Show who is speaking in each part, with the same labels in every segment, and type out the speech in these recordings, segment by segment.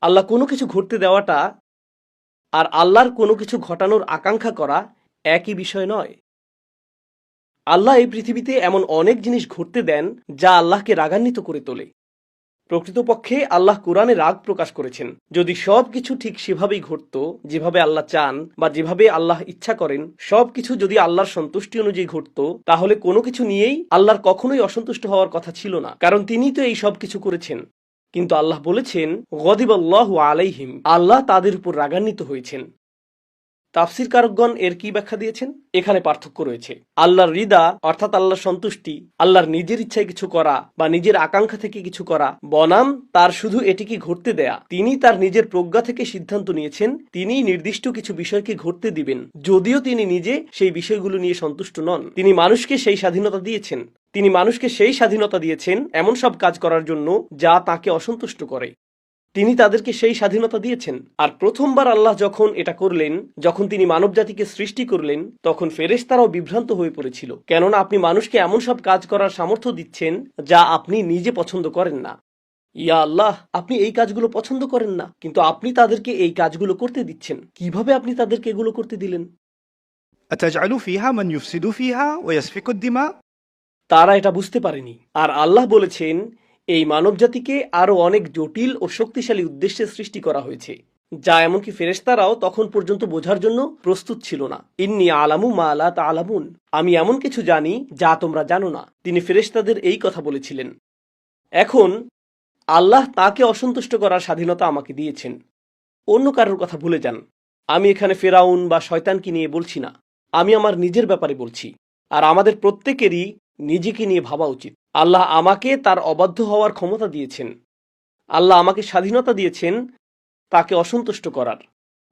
Speaker 1: আল্লাহ কোনো কিছু ঘটতে দেওয়াটা আর আল্লাহর কোনো কিছু ঘটানোর আকাঙ্ক্ষা করা একই বিষয় নয়। আল্লাহ এই পৃথিবীতে এমন অনেক জিনিস ঘটতে দেন যা আল্লাহকে রাগান্বিত করে তোলে। প্রকৃতপক্ষে আল্লাহ কোরআনে রাগ প্রকাশ করেছেন। যদি সব কিছু ঠিক সেভাবেই ঘটত, যেভাবে আল্লাহ চান বা যেভাবে আল্লাহ ইচ্ছা করেন, সব কিছু যদি আল্লাহর সন্তুষ্টি অনুযায়ী ঘটত, তাহলে কোনো কিছু নিয়েই আল্লাহর কখনোই অসন্তুষ্ট হওয়ার কথা ছিল না। কারণ তিনি তো এই সব কিছু করেছেন। কিন্তু আল্লাহ বলেছেন গদিবাল্লাহ আলাইহিম আল্লাহ তাদের উপর রাগান্বিত হয়েছেন। তাফসির কারকগণ এর কি ব্যাখ্যা দিয়েছেন? এখানে পার্থক্য রয়েছে। আল্লাহর রিদা অর্থাৎ আল্লাহর সন্তুষ্টি, আল্লাহর নিজের ইচ্ছায় কিছু করা বা নিজের আকাঙ্ক্ষা থেকে কিছু করা, বনাম তার শুধু এটিকে ঘটতে দেয়া। তিনি তার নিজের প্রজ্ঞা থেকে সিদ্ধান্ত নিয়েছেন তিনি নির্দিষ্ট কিছু বিষয়কে ঘটতে দিবেন। যদিও তিনি নিজে সেই বিষয়গুলো নিয়ে সন্তুষ্ট নন। তিনি মানুষকে সেই স্বাধীনতা দিয়েছেন। তিনি মানুষকে সেই স্বাধীনতা দিয়েছেন এমন সব কাজ করার জন্য যা তাকে অসন্তুষ্ট করে। তিনি তাদেরকে সেই স্বাধীনতা দিয়েছেন। আর প্রথমবার আল্লাহ যখন এটা করলেন যখন তিনি মানব জাতিকে সৃষ্টি করলেন তখন ফেরেশতারাও বিভ্রান্ত হয়ে পড়েছিল। কেননা আপনি মানুষকে এমন সব কাজ করার সামর্থ্য দিচ্ছেন যা আপনি নিজে পছন্দ করেন না। ইয়া আল্লাহ আপনি এই কাজগুলো পছন্দ করেন না কিন্তু আপনি তাদেরকে এই কাজগুলো করতে দিচ্ছেন। কীভাবে আপনি তাদেরকে এগুলো করতে দিলেন? তারা এটা বুঝতে পারেনি। আর আল্লাহ বলেছেন এই মানবজাতিকে আরও অনেক জটিল ও শক্তিশালী উদ্দেশ্যে সৃষ্টি করা হয়েছে, যা এমনকি ফেরেশতারাও তখন পর্যন্ত বোঝার জন্য প্রস্তুত ছিল না। ইন্নি আলামু মা আলা আলামুন আমি এমন কিছু জানি যা তোমরা জানো না, তিনি ফেরেশতাদের এই কথা বলেছিলেন। এখন, আল্লাহ তাকে অসন্তুষ্ট করার স্বাধীনতা আমাকে দিয়েছেন। অন্য কারোর কথা ভুলে যান। আমি এখানে ফেরাউন বা শয়তানকে নিয়ে বলছি না। আমি আমার নিজের ব্যাপারে বলছি। আর আমাদের প্রত্যেকেরই নিজেকে নিয়ে ভাবা উচিত। আল্লাহ আমাকে তার অবাধ্য হওয়ার ক্ষমতা দিয়েছেন। আল্লাহ আমাকে স্বাধীনতা দিয়েছেন তাকে অসন্তুষ্ট করার।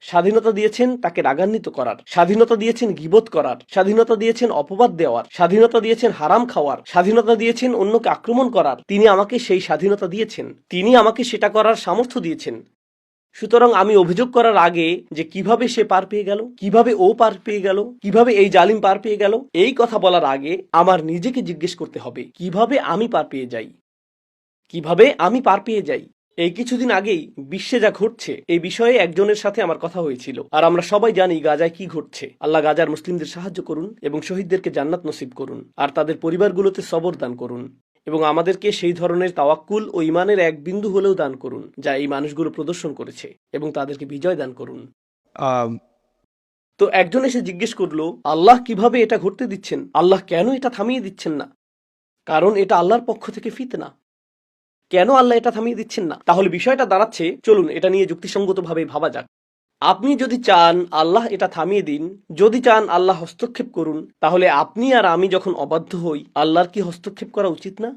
Speaker 1: স্বাধীনতা দিয়েছেন তাকে রাগান্বিত করার। স্বাধীনতা দিয়েছেন গিবোধ করার। স্বাধীনতা দিয়েছেন অপবাদ দেওয়ার। স্বাধীনতা দিয়েছেন হারাম খাওয়ার। স্বাধীনতা দিয়েছেন অন্যকে আক্রমণ করার। তিনি আমাকে সেই স্বাধীনতা দিয়েছেন। তিনি আমাকে সেটা করার সামর্থ্য দিয়েছেন। সুতরাং আমি অভিযোগ করার আগে যে কীভাবে সে পার পেয়ে গেল, কীভাবে ও পার পেয়ে গেল, কীভাবে এই জালিম পার পেয়ে গেল, এই কথা বলার আগে আমার নিজেকে জিজ্ঞেস করতে হবে, কীভাবে আমি পার পেয়ে যাই? কীভাবে আমি পার পেয়ে যাই? এই কিছুদিন আগেই বিশ্বে যা ঘটছে, এই বিষয়ে একজনের সাথে আমার কথা হয়েছিল, আর আমরা সবাই জানি গাজায় কি ঘটছে। আল্লাহ গাজার মুসলিমদের সাহায্য করুন এবং শহীদদেরকে জান্নাত নসিব করুন, আর তাদের পরিবারগুলোতে সবর দান করুন। এবং আমাদেরকে সেই ধরনের তাওয়াক্কুল ও ইমানের এক বিন্দু হলেও দান করুন যা এই মানুষগুলো প্রদর্শন করেছে এবং তাদেরকে বিজয় দান করুন। তো একজন এসে জিজ্ঞেস করল আল্লাহ কীভাবে এটা ঘটতে দিচ্ছেন? আল্লাহ কেন এটা থামিয়ে দিচ্ছেন না? কারণ এটা আল্লাহর পক্ষ থেকে ফিতনা। কেন আল্লাহ এটা থামিয়ে দিচ্ছেন না? তাহলে বিষয়টা দাঁড়াচ্ছে চলুন এটা নিয়ে যুক্তিসঙ্গতভাবে ভাবা যাক। আপনি যদি চান আল্লাহ এটা থামিয়ে দিন, যদি চান আল্লাহ হস্তক্ষেপ করুন, তাহলে আপনি আর আমি যখন অবাধ্য হই, আল্লাহর কি হস্তক্ষেপ করা উচিত না?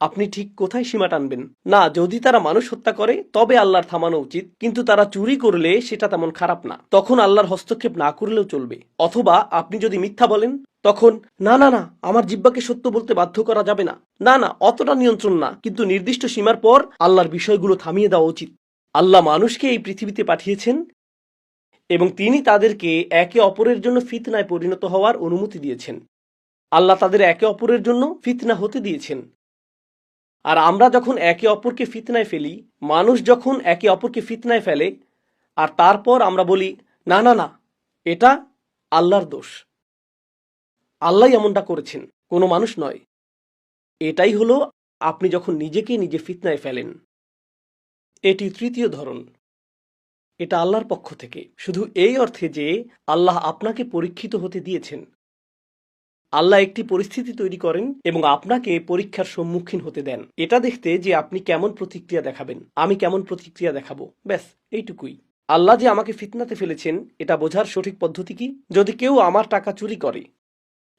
Speaker 1: আপনি ঠিক কোথায় সীমা টানবেন? না, যদি তারা মানুষ হত্যা করে, তবে আল্লাহর থামানো উচিত, কিন্তু তারা চুরি করলে সেটা তেমন খারাপ না। তখন আল্লাহর হস্তক্ষেপ না করলেও চলবে। অথবা আপনি যদি মিথ্যা বলেন, তখন, না না না, আমার জিব্বাকে সত্য বলতে বাধ্য করা যাবে না। না না, অতটা নিয়ন্ত্রণ না, কিন্তু নির্দিষ্ট সীমার পর আল্লাহর বিষয়গুলো থামিয়ে দেওয়া উচিত। আল্লাহ মানুষকে এই পৃথিবীতে পাঠিয়েছেন এবং তিনি তাদেরকে একে অপরের জন্য ফিতনায় পরিণত হওয়ার অনুমতি দিয়েছেন। আল্লাহ তাদের একে অপরের জন্য ফিতনা হতে দিয়েছেন। আর আমরা যখন একে অপরকে ফিতনায় ফেলি, মানুষ যখন একে অপরকে ফিতনায় ফেলে, আর তারপর আমরা বলি, না না না, এটা আল্লাহর দোষ। আল্লাহ এমনটা করেছেন, কোনো মানুষ নয়। এটাই হলো আপনি যখন নিজেকে নিজে ফিতনায় ফেলেন। এটি তৃতীয় ধরন। এটা আল্লাহর পক্ষ থেকে। শুধু এই অর্থে যে আল্লাহ আপনাকে পরীক্ষিত হতে দিয়েছেন। আল্লাহ একটি পরিস্থিতি তৈরি করেন এবং আপনাকে পরীক্ষার সম্মুখীন হতে দেন। এটা দেখতে যে আপনি কেমন প্রতিক্রিয়া দেখাবেন। আমি কেমন প্রতিক্রিয়া দেখাবো। ব্যাস, এইটুকুই। আল্লাহ যে আমাকে ফিতনাতে ফেলেছেন, এটা বোঝার সঠিক পদ্ধতি কি? যদি কেউ আমার টাকা চুরি করে,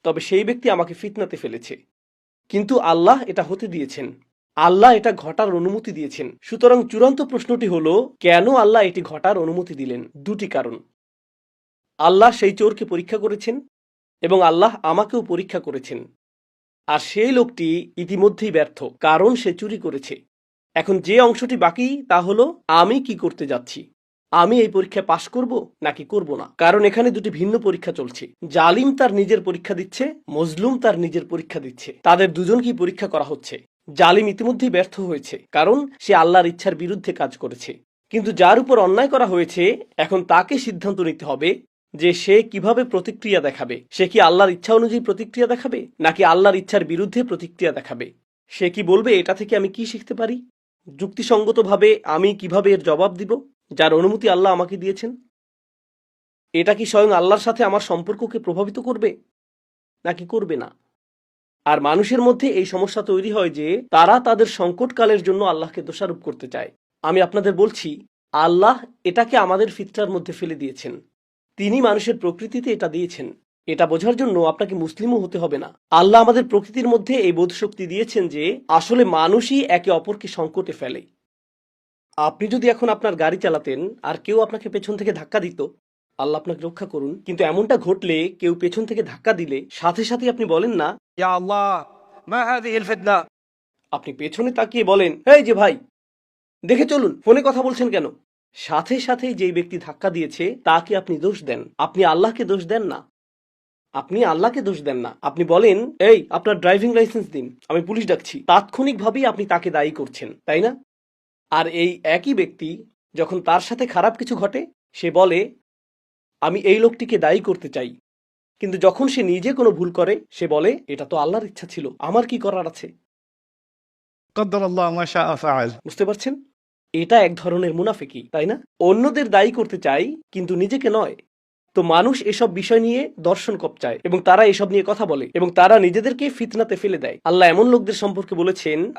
Speaker 1: তবে সেই ব্যক্তি আমাকে ফিতনাতে ফেলেছে। কিন্তু আল্লাহ এটা হতে দিয়েছেন। আল্লাহ এটা ঘটার অনুমতি দিয়েছেন। সুতরাং চূড়ান্ত প্রশ্নটি হলো, কেন আল্লাহ এটি ঘটার অনুমতি দিলেন? দুটি কারণ। আল্লাহ সেই চোরকে পরীক্ষা করেছেন এবং আল্লাহ আমাকেও পরীক্ষা করেছেন। আর সেই লোকটি ইতিমধ্যেই ব্যর্থ, কারণ সে চুরি করেছে। এখন যে অংশটি বাকি, তা হলো, আমি কি করতে যাচ্ছি? আমি এই পরীক্ষায় পাশ করব নাকি করব না? কারণ এখানে দুটি ভিন্ন পরীক্ষা চলছে। জালিম তার নিজের পরীক্ষা দিচ্ছে, মজলুম তার নিজের পরীক্ষা দিচ্ছে। তাদের দুজনকেই পরীক্ষা করা হচ্ছে। জালিম ইতিমধ্যেই ব্যর্থ হয়েছে, কারণ সে আল্লাহর ইচ্ছার বিরুদ্ধে কাজ করেছে। কিন্তু যার উপর অন্যায় করা হয়েছে, এখন তাকে সিদ্ধান্ত নিতে হবে যে সে কীভাবে প্রতিক্রিয়া দেখাবে। সে কি আল্লাহর ইচ্ছা অনুযায়ী প্রতিক্রিয়া দেখাবে, নাকি আল্লাহর ইচ্ছার বিরুদ্ধে প্রতিক্রিয়া দেখাবে? সে কি বলবে, এটা থেকে আমি কি শিখতে পারি? যুক্তিসঙ্গতভাবে আমি কীভাবে এর জবাব দিব, যার অনুমতি আল্লাহ আমাকে দিয়েছেন? এটা কি স্বয়ং আল্লাহর সাথে আমার সম্পর্ককে প্রভাবিত করবে, নাকি করবে না? আর মানুষের মধ্যে এই সমস্যা তৈরি হয় যে তারা তাদের সংকটকালের জন্য আল্লাহকে দোষারোপ করতে চায়। আমি আপনাদের বলছি, আল্লাহ এটাকে আমাদের ফিতরার মধ্যে ফেলে দিয়েছেন। তিনি মানুষের প্রকৃতিতে এটা দিয়েছেন। এটা বোঝার জন্য আপনাকে মুসলিমও হতে হবে না। আল্লাহ আমাদের প্রকৃতির মধ্যে এই বোধশক্তি দিয়েছেন যে আসলে মানুষই একে অপরকে সংকটে ফেলে। আপনি যদি এখন আপনার গাড়ি চালাতেন আর কেউ আপনাকে পেছন থেকে ধাক্কা দিত আল্লাহ আপনাকে রক্ষা করুন। কিন্তু এমনটা ঘটলে কেউ পেছন থেকে ধাক্কা দিলে সাথে সাথে আপনি বলেন না
Speaker 2: আল্লাহ
Speaker 1: আপনি পেছনে তাকিয়ে বলেন এই যে ভাই, দেখে চলুন, ফোনে কথা বলছেন কেন? সাথে সাথে যেই ব্যক্তি ধাক্কা দিয়েছে, তাকে আপনি দোষ দেন। আপনি আল্লাহকে দোষ দেন না। আপনি আল্লাহকে দোষ দেন না। আপনি বলেন, এই, আপনার ড্রাইভিং লাইসেন্স দিন, আমি পুলিশ ডাকছি। তাৎক্ষণিকভাবেই আপনি তাকে দায়ী করছেন, তাই না? আর এই একই ব্যক্তি, যখন তার সাথে খারাপ কিছু ঘটে, সে বলে আমি এই লোকটিকে দায়ী করতে চাই। কিন্তু যখন সে নিজে কোনো ভুল করে সে বলে এটা তো আল্লাহর ইচ্ছা ছিল আমার কি করার আছে? বুঝতে পারছেন? এটা এক ধরনের মুনাফিকি তাই না? অন্যদের দায়ী করতে চাই কিন্তু নিজেকে নয়। তো মানুষ এসব বিষয় নিয়ে দর্শন কপচায় এবং তারা এসব নিয়ে কথা বলে এবং তারা নিজেদেরকে ফিতনাতে ফেলে দেয়। আল্লাহ এমন লোকদের সম্পর্কে বলেছেন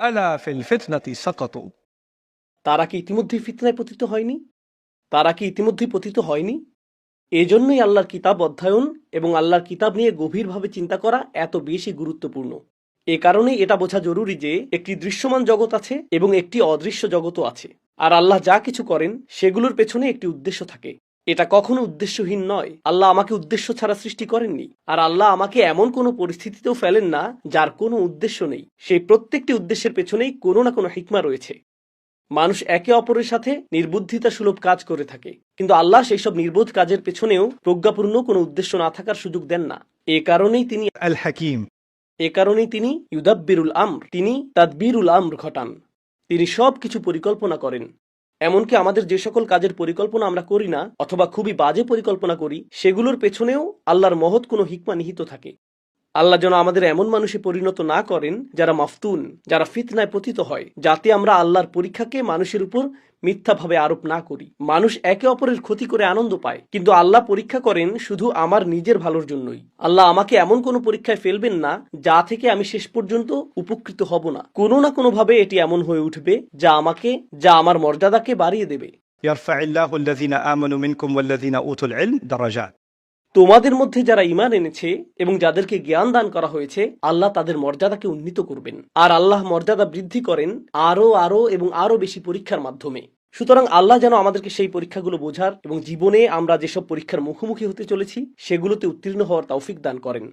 Speaker 1: তারা কি ইতিমধ্যে ফিতনায় পতিত হয়নি? তারা কি ইতিমধ্যে পতিত হয়নি? এজন্যই আল্লাহর কিতাব অধ্যয়ন এবং আল্লাহর কিতাব নিয়ে গভীরভাবে চিন্তা করা এত বেশি গুরুত্বপূর্ণ। এ কারণেই এটা বোঝা জরুরি যে একটি দৃশ্যমান জগৎ আছে এবং একটি অদৃশ্য জগৎও আছে। আর আল্লাহ যা কিছু করেন, সেগুলোর পেছনে একটি উদ্দেশ্য থাকে। এটা কখনো উদ্দেশ্যহীন নয়। আল্লাহ আমাকে উদ্দেশ্য ছাড়া সৃষ্টি করেননি। আর আল্লাহ আমাকে এমন কোনো পরিস্থিতিতেও ফেলেন না, যার কোনো উদ্দেশ্য নেই। সেই প্রত্যেকটি উদ্দেশ্যের পেছনেই কোনো না কোনো হিকমা রয়েছে। মানুষ একে অপরের সাথে নির্বুদ্ধিতা সুলভ কাজ করে থাকে। কিন্তু আল্লাহ সেই সব নির্বোধ কাজের পেছনেও প্রজ্ঞাপূর্ণ কোনো উদ্দেশ্য না থাকার সুযোগ দেন না। এ কারণেই তিনি
Speaker 2: আল হাকিম
Speaker 1: এ কারণেই তিনি ইউদাব্বিরুল আমর তিনি তাদবিরুল আমর ঘটান। তিনি সব কিছু পরিকল্পনা করেন। এমনকি আমাদের যে সকল কাজের পরিকল্পনা আমরা করি না অথবা খুবই বাজে পরিকল্পনা করি সেগুলোর পেছনেও আল্লাহর মহৎ কোনো হিকমা নিহিত থাকে। আল্লাহ যেন আমাদের এমন মানুষে পরিণত না করেন যারা মাফতুন যারা ফিতনায় পতিত হয় যাতে আমরা আল্লাহর পরীক্ষাকে মানুষের উপর মিথ্যাভাবে আরোপ না করি মানুষ একে অপরের ক্ষতি করে আনন্দ পায় কিন্তু আল্লাহ পরীক্ষা করেন শুধু আমার নিজের ভালোর জন্যই আল্লাহ আমাকে এমন কোনো পরীক্ষায় ফেলবেন না যা থেকে আমি শেষ পর্যন্ত উপকৃত হব না কোনো না কোনোভাবে এটি এমন হয়ে উঠবে যা আমাকে যা আমার মর্যাদাকে বাড়িয়ে দেবে
Speaker 2: يرفع الله الذين آمنوا منكم والذين أوتوا العلم درجات
Speaker 1: তোমাদের মধ্যে যারা ইমান এনেছে এবং যাদেরকে জ্ঞান দান করা হয়েছে, আল্লাহ তাদের মর্যাদাকে উন্নীত করবেন। আর আল্লাহ মর্যাদা বৃদ্ধি করেন আরও আরও এবং আরও বেশি পরীক্ষার মাধ্যমে। সুতরাং আল্লাহ যেন আমাদেরকে সেই পরীক্ষাগুলো বোঝার এবং জীবনে আমরা যেসব পরীক্ষার মুখোমুখি হতে চলেছি, সেগুলোতে উত্তীর্ণ হওয়ার তৌফিক দান করেন।